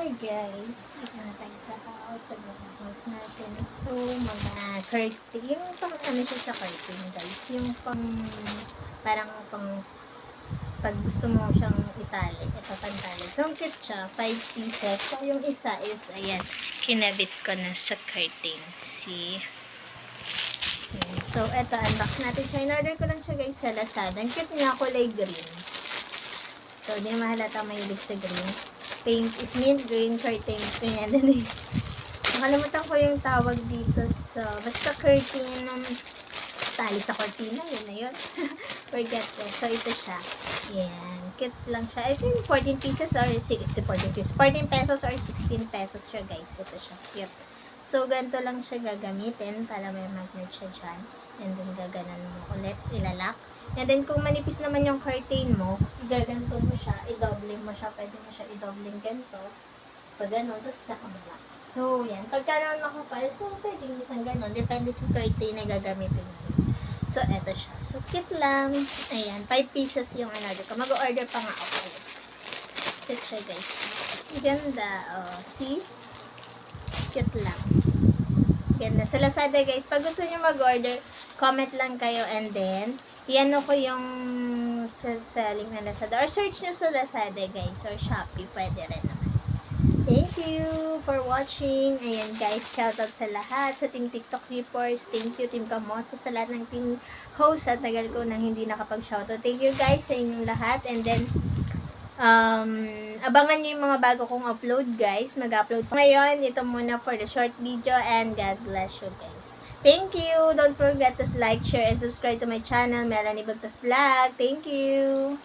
Hi guys, dito na tayo sa house, sa mga house natin. So, mga curtain, yung pang ano siya sa curtain guys, yung pang, parang pang, pag gusto mo siyang itali, ito pantali. So, ang cute siya, 5 pieces. So, yung isa is, ayan, kinabit ko na sa curtain. See? So, ito, unbox natin siya. In-order ko lang siya guys sa Lazada. Ang cute niya, kulay green. So, di mahalata mahilig sa green. Paint is mint green curtains. Ganyan din eh. Nakalimutan ko yung tawag dito sa, basta curtain ng tali sa cortina. Yun na yun. Forget ko. So, ito siya. Yan. Cute lang siya. I think 14 pieces or 6, 14 pieces. 14 pesos or 16 pesos siya guys. Ito siya. Cute. So, ganito lang siya gagamitin para may magnet siya dyan. And then, gaganan mo ulit. Ilalak. And then, kung manipis naman yung curtain mo, igaganto mo siya, i-doubling mo siya, pwede mo siya i-doubling ganito. Pag ganun, tapos tsaka malak. So, yan. Pagka naman makapal, so, pwede isang ganun. Depende sa curtain na gagamitin mo. So, eto siya. So, cute lang. Ayan, 5 pieces yung another ko. Mag-order pa nga ako. Cute siya, guys. Ganda. Oh, see? Cute lang. Ganda. Sa Lazada, guys, pag gusto nyo mag-order, comment lang kayo and then, iano ko yung link na Lazada. Or search nyo sa Lazada, guys. Or Shopee, pwede rin naman. Thank you for watching. Ayan, guys, shoutout sa lahat. Sa Team TikTok Reapers. Thank you, Team Kamosa. Sa lahat ng team host. At tagal ko nang hindi nakapag-shoutout. Thank you, guys, sa inyong lahat. And then, um, abangan nyo yung mga bago kong upload, guys. Mag-upload ngayon. Ito muna for the short video. And God bless you, guys. Thank you. Don't forget to like, share, and subscribe to my channel, Melanie Bagtas Vlog. Thank you.